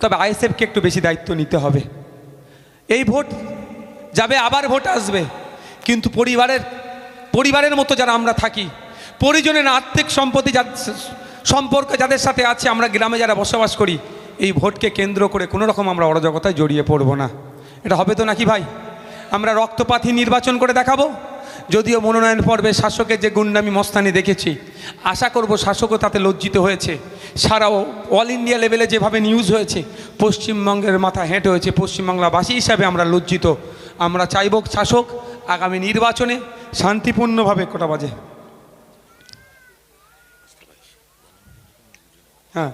তবে আইএসএফকে একটু বেশি দায়িত্ব নিতে হবে। এই ভোট যাবে, আবার ভোট আসবে। কিন্তু পরিবারের পরিবারের মতো যারা আমরা থাকি, পরিজনের আর্থিক সম্পত্তি যা সম্পর্ক যাদের সাথে আছে, আমরা গ্রামে যারা বসবাস করি, এই ভোটকে কেন্দ্র করে কোনো রকম আমরা অরাজকতায় জড়িয়ে পড়ব না। এটা হবে তো নাকি ভাই? আমরা রক্তপাতই নির্বাচন করে দেখাবো। যদিও মনোনয়ন পর্বে শাসকের যে গুন্ডামি মস্তানি দেখেছি। আশা করব শাসকও তাতে লজ্জিত হয়েছে। সারাও অল ইন্ডিয়া লেভেলে যেভাবে নিউজ হয়েছে, পশ্চিমবঙ্গের মাথা হেঁটে হয়েছে। পশ্চিমবাংলাবাসী হিসাবে আমরা লজ্জিত। আমরা চাইব শাসক আগামী নির্বাচনে শান্তিপূর্ণভাবে কটা বাজে। হ্যাঁ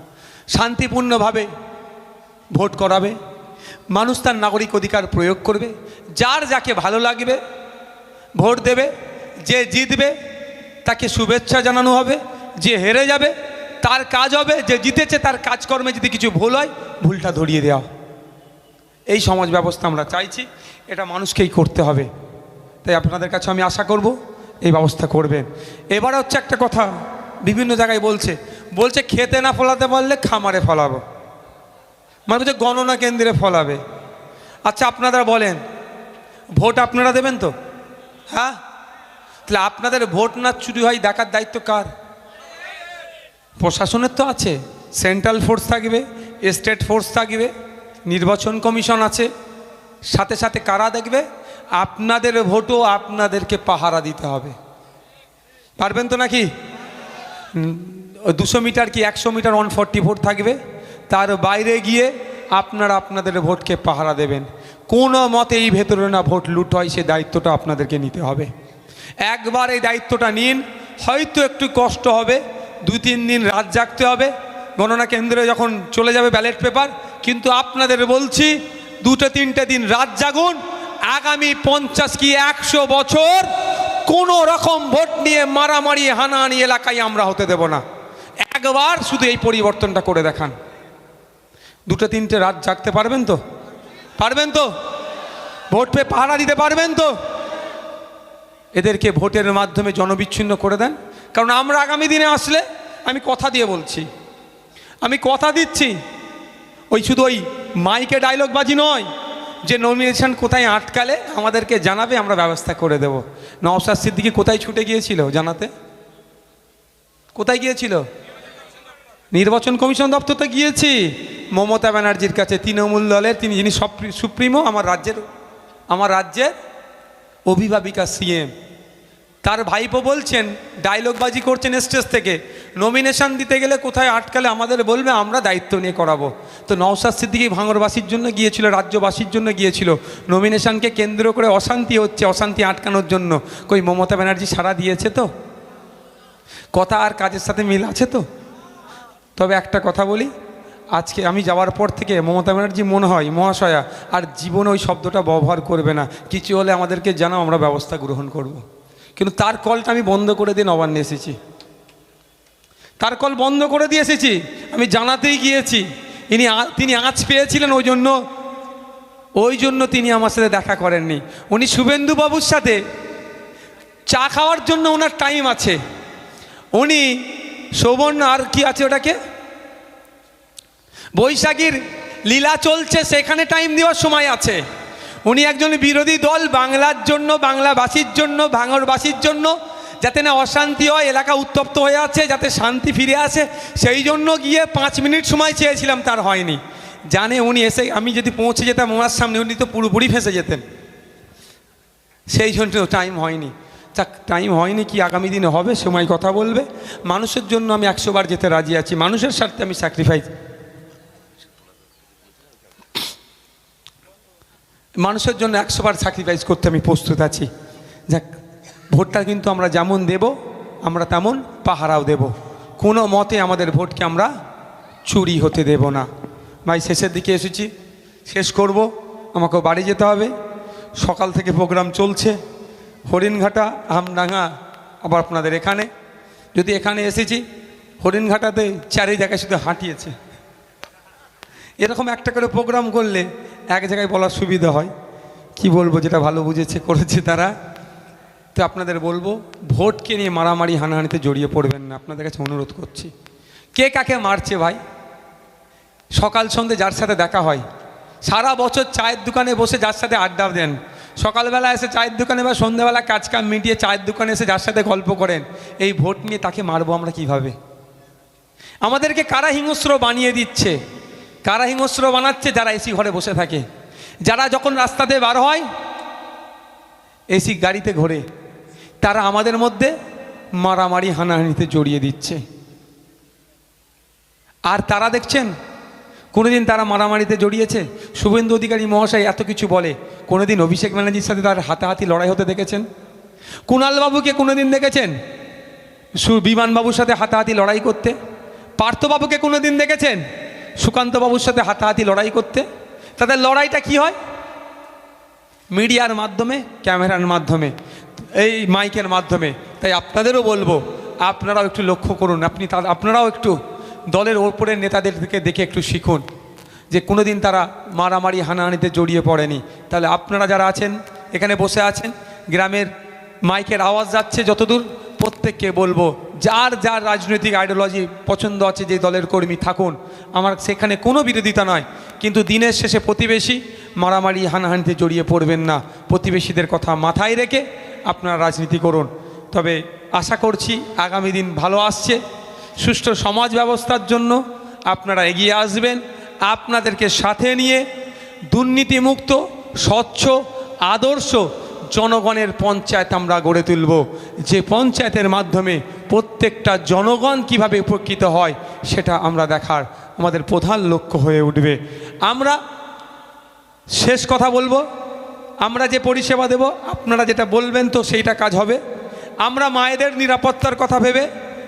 শান্তিপূর্ণভাবে ভোট করাবে। মানুষ তার নাগরিক অধিকার প্রয়োগ করবে। যার যাকে ভালো লাগবে ভোট দেবে, যে জিতবে তাকে শুভেচ্ছা জানানো হবে, যে হেরে যাবে তার কাজ হবে, যে জিতেছে তার কাজকর্মে যদি কিছু ভুল হয়, ভুলটা ধরিয়ে দেওয়া। এই সমাজ ব্যবস্থা আমরা চাইছি, এটা মানুষকেই করতে হবে। তাই আপনাদের কাছে আমি আশা করব এই ব্যবস্থা করবেন। এবার হচ্ছে একটা কথা বিভিন্ন জায়গায় বলছে বলছে খেতে না ফলাতে পারলে খামারে ফলাবো। মানে বলছে গণনা কেন্দ্রে ফলাবে। আচ্ছা আপনারা বলেন, ভোট আপনারা দেবেন তো? হ্যাঁ? তাহলে আপনাদের ভোট না চুরি হয়, দেখার দায়িত্ব কার? প্রশাসনের তো আছে, সেন্ট্রাল ফোর্স থাকবে, স্টেট ফোর্স থাকবে, নির্বাচন কমিশন আছে, সাথে সাথে কারা দেখবে? আপনাদের ভোটও আপনাদেরকে পাহারা দিতে হবে। পারবেন তো নাকি? দুশো মিটার কি একশো মিটার ওয়ান ফর্টি ফোর থাকবে? তার বাইরে গিয়ে আপনারা আপনাদের ভোটকে পাহারা দেবেন। কোনো মতে এই ভেতরে না ভোট লুট হয়, সে দায়িত্বটা আপনাদেরকে নিতে হবে। একবার এই দায়িত্বটা নিন, হয়তো একটু কষ্ট হবে দুই তিন দিন রাত জাগতে হবে। গণনা কেন্দ্রে যখন চলে যাবে ব্যালট পেপার, কিন্তু আপনাদের বলছি, দুটো তিনটে দিন রাত জাগুন, আগামী পঞ্চাশ কি একশো বছর কোনো রকম ভোট নিয়ে মারামারি, হানাহানি এলাকায় আমরা হতে দেব না। একবার শুধু এই পরিবর্তনটা করে দেখান। দুটো তিনটে রাত জাগতে পারবেন তো? পারবেন তো? ভোট পেয়ে পাহারা দিতে পারবেন তো? এদেরকে ভোটের মাধ্যমে জনবিচ্ছিন্ন করে দেন। কারণ আমরা আগামী দিনে আসলে আমি কথা দিয়ে বলছি। আমি কথা দিচ্ছি। ওই শুধু ওই মাইকে ডায়লগ বাজি নয়, যে নমিনেশন কোথায় আটকালে আমাদেরকে জানাবে, আমরা ব্যবস্থা করে দেব। নওসাদ সিদ্দিকি কোথায় ছুটে গিয়েছিল জানাতে? কোথায় গিয়েছিল? নির্বাচন কমিশন দপ্তরতে গিয়েছি। মমতা ব্যানার্জির কাছে তৃণমূল দলের তিনি যিনি সুপ্রিমো, আমার রাজ্যের আমার রাজ্যের অভিভাবিকা সিএম। তার ভাইপো বলছেন, ডায়লগবাজি করছেন স্টেজ থেকে। নমিনেশন দিতে গেলে কোথায় আটকালে আমাদের বলবে, আমরা দায়িত্ব নিয়ে করাবো। তো নওসাদ সিদ্দিকি ভাঙরবাসীর জন্য গিয়েছিল, রাজ্যবাসীর জন্য গিয়েছিল। নমিনেশনকে কেন্দ্র করে অশান্তি হচ্ছে, অশান্তি আটকানোর জন্য। কই মমতা ব্যানার্জি সাড়া দিয়েছে তো? কথা আর কাজের সাথে মিল আছে তো? তবে একটা কথা বলি, আজকে আমি যাওয়ার পর থেকে মমতা ব্যানার্জি মনে হয়, মহাশয়া, আর জীবনে ওই শব্দটা ব্যবহার করবে না। কিছু হলে আমাদেরকে জানাও, আমরা ব্যবস্থা গ্রহণ করব। কিন্তু তার কলটা আমি বন্ধ করে দিয়ে নবান্নে এসেছি। তার কল বন্ধ করে দিয়ে এসেছি। আমি জানাতেই গিয়েছি। ইনি তিনি আঁচ পেয়েছিলেন ওই জন্য। ওই জন্য তিনি আমার সাথে দেখা করেননি। উনি শুভেন্দুবাবুর সাথে চা খাওয়ার জন্য ওনার টাইম আছে। উনি সৌবর্ণ আর কি আছে ওটাকে? বৈশাখীর লীলা চলছে, সেখানে টাইম দেওয়ার সময় আছে। উনি একজন বিরোধী দল, বাংলার জন্য বাংলাভাষীর জন্য, ভাঙরবাসীর জন্য, যাতে না অশান্তি হয়, এলাকা উত্তপ্ত হয়ে আছে, যাতে শান্তি ফিরে আসে। সেই জন্য গিয়ে পাঁচ মিনিট সময় চেয়েছিলাম, তার হয়নি। জানে উনি এসে, আমি যদি পৌঁছে যেতাম ওনার সামনে, উনি তো পুরোপুরি ফেসে যেতেন। সেই জন্য টাইম হয়নি। যাক টাইম হয়নি কি আগামী দিনে হবে, সময় কথা বলবে। মানুষের জন্য আমি একশো বার যেতে রাজি আছি, মানুষের স্বার্থে আমি স্যাক্রিফাইস মানুষের জন্য একশো বার স্যাক্রিফাইস করতে আমি প্রস্তুত আছি। যাক, ভোটটা কিন্তু আমরা যেমন দেব, আমরা তেমন পাহারাও দেব। কোনো মতে আমাদের ভোটকে আমরা চুরি হতে দেব না। ভাই, শেষের দিকে এসেছি, শেষ করব আমাকে বাড়ি যেতে হবে। সকাল থেকে প্রোগ্রাম চলছে। হরিণঘাটা, আমডাঙ্গা, আবার আপনাদের এখানে। যদি এখানে এসেছি, হরিণঘাটাতে চারি জায়গায় শুধু হাঁটিয়েছে। এরকম একটা করে প্রোগ্রাম করলে এক জায়গায় বলার সুবিধা হয়। কি বলব, যেটা ভালো বুঝেছে, করেছে তারা। তো আপনাদের বলব, ভোটকে নিয়ে মারামারি, হানাহানিতে জড়িয়ে পড়বেন না। আপনাদের কাছে অনুরোধ করছি। কে কাকে মারছে ভাই? সকাল সন্ধে যার সাথে দেখা হয়। সারা বছর চায়ের দোকানে বসে যার সাথে আড্ডা দেন। সকালবেলা এসে চায়ের দোকানে বা সন্ধ্যাবেলা কাজ কাম মিটিয়ে চায়ের দোকানে এসে যার সাথে গল্প করেন, এই ভোট নিয়ে তাকে মারবো আমরা কীভাবে? আমাদেরকে কারা হিংস্র বানিয়ে দিচ্ছে? কারা হিংস্র বানাচ্ছে? যারা এসি ঘরে বসে থাকে। যারা যখন রাস্তাতে বার হয়, এসি গাড়িতে ঘোরে, তারা আমাদের মধ্যে মারামারি, হানাহানিতে জড়িয়ে দিচ্ছে। আর তারা দেখছেন কোনোদিন তারা মারামারিতে জড়িয়েছে? শুভেন্দু অধিকারী মহাশয় এত কিছু বলে। কোনোদিন অভিষেক ব্যানার্জির সাথে তার হাতাহাতি লড়াই হতে দেখেছেন? কুণালবাবুকে কোনোদিন দেখেছেন? বিমানবাবুর সাথে হাতাহাতি লড়াই করতে? পার্থবাবুকে কোনোদিন দেখেছেন? সুকান্তবাবুর সাথে হাতাহাতি লড়াই করতে? তাদের লড়াইটা কি হয়? মিডিয়ার মাধ্যমে, ক্যামেরার মাধ্যমে, এই মাইকের মাধ্যমে। তাই আপনাদেরও বলব, আপনারাও একটু লক্ষ্য করুন। আপনি তা, আপনারাও একটু দলের ওপরের নেতাদেরকে দেখে একটু শিখুন যে কোনোদিন তারা মারামারি, হানাহানিতে জড়িয়ে পড়েনি। তাহলে আপনারা যারা আছেন, এখানে বসে আছেন, গ্রামের মাইকের আওয়াজ যাচ্ছে যতদূর, প্রত্যেককে বলব, যার যার রাজনৈতিক আইডিওলজি পছন্দ আছে, যে দলের কর্মী থাকুন। আমার সেখানে কোনো বিরোধিতা নয়, কিন্তু দিনের শেষে প্রতিবেশী মারামারি, হানাহানিতে জড়িয়ে পড়বেন না। প্রতিবেশীদের কথা মাথায় রেখে আপনারা রাজনীতি করুন। তবে আশা করছি আগামী দিন ভালো আসছে। সুষ্ঠু সমাজ ব্যবস্থার জন্য আপনারা এগিয়ে আসবেন, আপনাদেরকে সাথে নিয়ে দুর্নীতিমুক্ত, স্বচ্ছ, আদর্শ জনগণের পঞ্চায়েত আমরা গড়ে তুলব। যে পঞ্চায়েতের মাধ্যমে প্রত্যেকটা জনগণ কীভাবে উপকৃত হয় সেটা আমরা দেখার আমাদের প্রধান লক্ষ্য হয়ে উঠবে। আমরা শেষ কথা বলব, আমরা যে পরিষেবা দেব, আপনারা যেটা বলবেন তো সেইটা কাজ হবে। আমরা মায়েদের নিরাপত্তার কথা ভেবে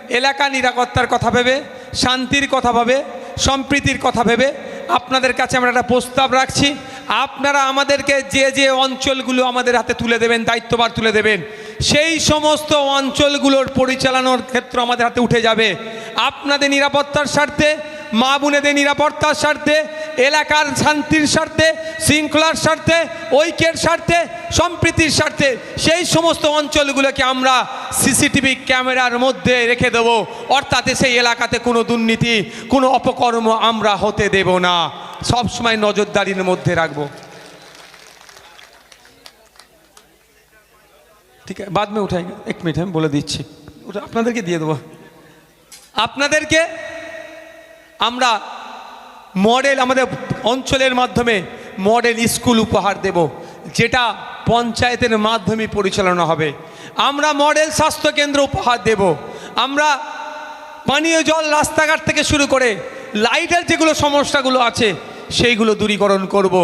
এলাকা নিরাপত্তার কথা ভেবে, শান্তির কথা ভাবে, সম্প্রীতির কথা ভেবে আপনাদের কাছে আমরা একটা প্রস্তাব রাখছি। আপনারা আমাদেরকে যে যে অঞ্চলগুলো আমাদের হাতে তুলে দেবেন, দায়িত্বভার তুলে দেবেন, সেই সমস্ত অঞ্চলগুলোর পরিচালনার ক্ষেত্র আমাদের হাতে উঠে যাবে। আপনাদের নিরাপত্তার স্বার্থে, মা বোনেদের নিরাপত্তার স্বার্থে এলাকার শান্তির স্বার্থে, শৃঙ্খলার স্বার্থে, ঐক্যের স্বার্থে, সম্প্রীতির স্বার্থে, সেই সমস্ত অঞ্চলগুলোকে আমরা সিসিটিভি ক্যামেরার মধ্যে রেখে দেব। অর্থাৎ সেই এলাকাতে কোনো দুর্নীতি, কোনো অপকর্ম আমরা হতে দেব না। সবসময় নজরদারির মধ্যে রাখব। ঠিক আছে, বাদ মে উঠাই। এক মিনিট, আমি বলে দিচ্ছি। ওটা আপনাদেরকে দিয়ে দেবো। আপনাদেরকে আমরা মডেল আমাদের অঞ্চলের মাধ্যমে মডেল স্কুল উপহার দেব, যেটা পঞ্চায়েতের মাধ্যমে পরিচালনা হবে। আমরা মডেল স্বাস্থ্যকেন্দ্র উপহার দেব। আমরা পানীয় জল রাস্তাঘাট থেকে শুরু করে লাইটের যেগুলো সমস্যাগুলো আছে, সেইগুলো দূরীকরণ করব।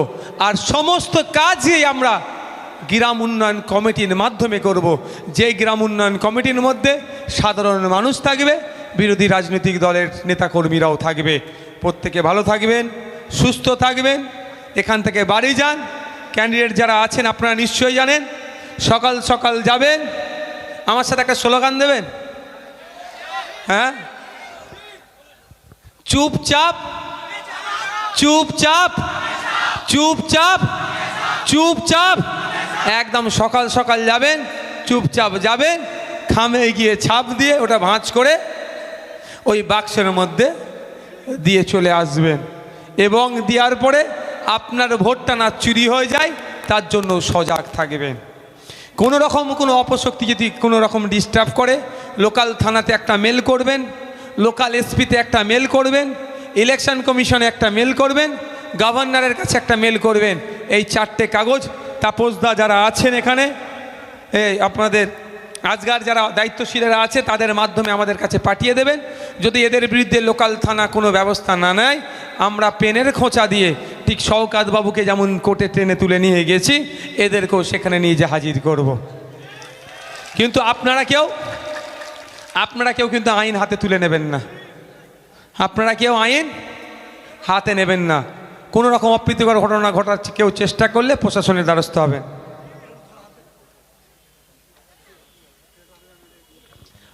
আর সমস্ত কাজই আমরা গ্রাম উন্নয়ন কমিটির মাধ্যমে করব। যেই গ্রাম উন্নয়ন কমিটির মধ্যে সাধারণ মানুষ থাকবে, বিরোধী রাজনৈতিক দলের নেতাকর্মীরাও থাকবে। প্রত্যেকে ভালো থাকবেন, সুস্থ থাকবেন, এখান থেকে বাড়ি যান। ক্যান্ডিডেট যারা আছেন, আপনারা নিশ্চয়ই জানেন, সকাল সকাল যাবেন। আমার সাথে একটা স্লোগান দেবেন? হ্যাঁ? চুপচাপ চুপচাপ চুপচাপ চুপচাপ। একদম সকাল সকাল যাবেন, চুপচাপ যাবেন। খামে গিয়ে ছাপ দিয়ে ওটা ভাঁজ করে ওই বাক্সের মধ্যে দিয়ে চলে আসবেন। এবং দেওয়ার পরে আপনার ভোটটা না চুরি হয়ে যায়, তার জন্য সজাগ থাকবেন। কোনো রকম কোনো অপশক্তি যদি কোনো রকম ডিস্টার্ব করে লোকাল থানাতে একটা মেল করবেন লোকাল এসপিতে একটা মেল করবেন ইলেকশন কমিশনে একটা মেল করবেন গভর্নরের কাছে একটা মেল করবেন, এই চারটে কাগজ, তাপসদা যারা আছেন এখানে, এই আপনাদের আজগার যারা দায়িত্বশীলেরা আছে, তাদের মাধ্যমে আমাদের কাছে পাঠিয়ে দেবেন। যদি এদের বিরুদ্ধে লোকাল থানা কোনো ব্যবস্থা না নেয়, আমরা পেনের খোঁচা দিয়ে ঠিক বাবুকে যেমন কোর্টে ট্রেনে তুলে নিয়ে গেছি, এদেরকেও সেখানে নিয়ে যে হাজির করব। কিন্তু আপনারা কেউ? আপনারা কেউ কিন্তু আইন হাতে তুলে নেবেন না। আপনারা কেউ আইন হাতে নেবেন না। কোনো রকম অপ্রীতিকর ঘটনা ঘটার কেউ চেষ্টা করলে প্রশাসনের দ্বারস্থ হবেন।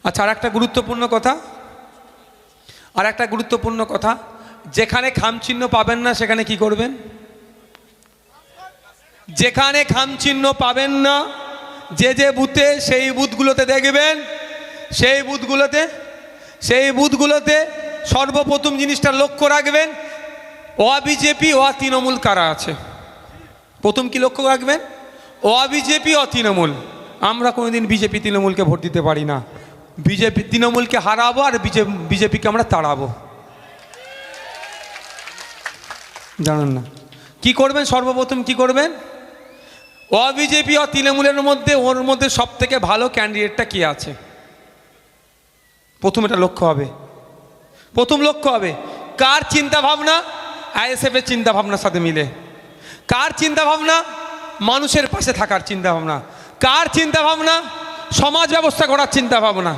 আচ্ছা আর একটা গুরুত্বপূর্ণ কথা। আর একটা গুরুত্বপূর্ণ কথা, যেখানে খামচিহ্ন পাবেন না, সেখানে কি করবেন? যেখানে খামচিহ্ন পাবেন না, যে যে বুথে সেই বুথগুলোতে দেখবেন, সেই বুথগুলোতে সেই বুথগুলোতে সর্বপ্রথম জিনিসটা লক্ষ্য রাখবেন অ বিজেপি অ তৃণমূল কারা আছে? প্রথম কি লক্ষ্য রাখবেন? অ বিজেপি অ তৃণমূল আমরা কোনোদিন বিজেপি, তৃণমূলকে ভোট দিতে পারি না। বিজেপি তৃণমূলকে হারাবো আর বিজেপিকে আমরা তাড়াবো। জানেন না। কি করবেন সর্বপ্রথম কি করবেন? অ বিজেপি অ তৃণমূলের মধ্যে, ওর মধ্যে সব থেকে ভালো ক্যান্ডিডেটটা কি আছে? প্রথম এটা লক্ষ্য হবে। প্রথম লক্ষ্য হবে, কার চিন্তা ভাবনা আইএসএফ এর চিন্তা ভাবনার সাথে মিলে। কার চিন্তা ভাবনা মানুষের পাশে থাকার চিন্তা ভাবনা কার চিন্তা ভাবনা সমাজ ব্যবস্থা করার চিন্তা ভাবনা,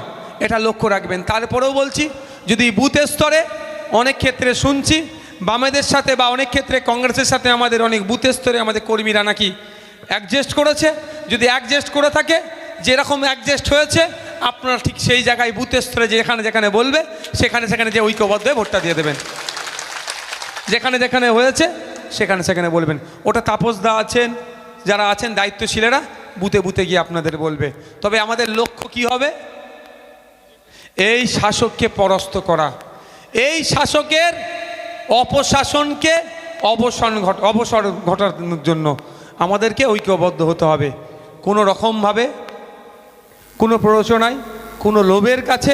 এটা লক্ষ্য রাখবেন। তারপরেও বলছি, যদি বুথের স্তরে অনেক ক্ষেত্রে শুনছি, বামেদের সাথে বা অনেক ক্ষেত্রে কংগ্রেসের সাথে আমাদের অনেক বুথের স্তরে আমাদের কর্মীরা নাকি অ্যাডজাস্ট করেছে। যদি অ্যাডজাস্ট করে থাকে, যেরকম অ্যাডজাস্ট হয়েছে, আপনারা ঠিক সেই জায়গায় বুথের স্তরে যেখানে যেখানে বলবে, সেখানে সেখানে যে ঐক্যবদ্ধ হয়ে ভোটটা দিয়ে দেবেন। যেখানে যেখানে হয়েছে, সেখানে সেখানে বলবেন। ওটা তাপসদা আছেন, যারা আছেন দায়িত্বশীলেরা বুথে বুথে গিয়ে আপনাদের বলবে, তবে আমাদের লক্ষ্য কি হবে? এই শাসককে পরাস্ত করা, এই শাসকের অপশাসনকে অবসান ঘট, অবসর ঘটানোর জন্য আমাদেরকে ঐক্যবদ্ধ হতে হবে। কোনো রকমভাবে, কোনো প্ররোচনায়, কোনো লোভের কাছে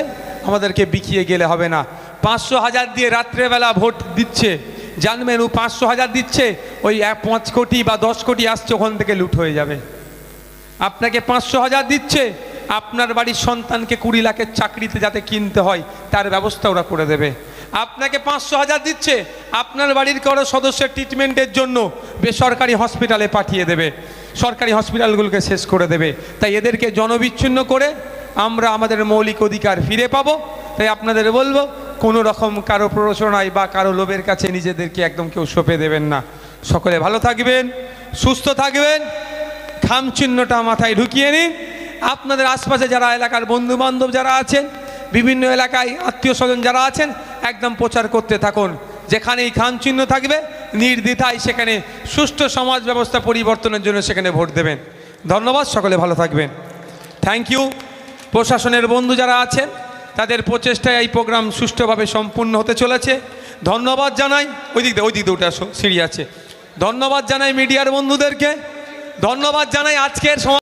আমাদেরকে বিকিয়ে গেলে হবে না। পাঁচশো হাজার দিয়ে রাত্রেবেলা ভোট দিচ্ছে, জানবেন ও পাঁচশো হাজার দিচ্ছে, ওই পাঁচ কোটি বা দশ কোটি আসছে, ওখান থেকে লুট হয়ে যাবে। আপনাকে পাঁচশো হাজার দিচ্ছে। আপনার বাড়ির সন্তানকে কুড়ি লাখের চাকরিতে যাতে কিনতে হয়, তার ব্যবস্থা ওরা করে দেবে। আপনাকে পাঁচশো হাজার দিচ্ছে, আপনার বাড়ির কারও সদস্যের ট্রিটমেন্টের জন্য বেসরকারি হসপিটালে পাঠিয়ে দেবে। সরকারি হসপিটালগুলোকে শেষ করে দেবে। তাই এদেরকে জনবিচ্ছিন্ন করে আমরা আমাদের মৌলিক অধিকার ফিরে পাবো। তাই আপনাদের বলব, কোনো রকম কারও প্ররোচনায় বা কারও লোভের কাছে নিজেদেরকে একদম কেউ সঁপে দেবেন না। সকলে ভালো থাকবেন, সুস্থ থাকবেন। খাম চিহ্নটা মাথায় ঢুকিয়ে নিন। আপনাদের আশপাশে যারা এলাকার বন্ধু বান্ধব যারা আছেন, বিভিন্ন এলাকায় আত্মীয় স্বজন যারা আছেন, একদম প্রচার করতে থাকুন। যেখানে এই খাম চিহ্ন থাকবে, নির্দ্বিধায় সেখানে সুষ্ঠু সমাজ ব্যবস্থা পরিবর্তনের জন্য সেখানে ভোট দেবেন। ধন্যবাদ, সকলে ভালো থাকবেন। থ্যাংক ইউ প্রশাসনের বন্ধু যারা আছেন, তাদের প্রচেষ্টায় এই প্রোগ্রাম সুষ্ঠুভাবে সম্পূর্ণ হতে চলেছে। ধন্যবাদ জানাই, ওই দিক ওই দিক দিয়ে সিঁড়ি আছে। ধন্যবাদ জানাই মিডিয়ার বন্ধুদেরকে। ধন্যবাদ জানাই আজকের সমাজ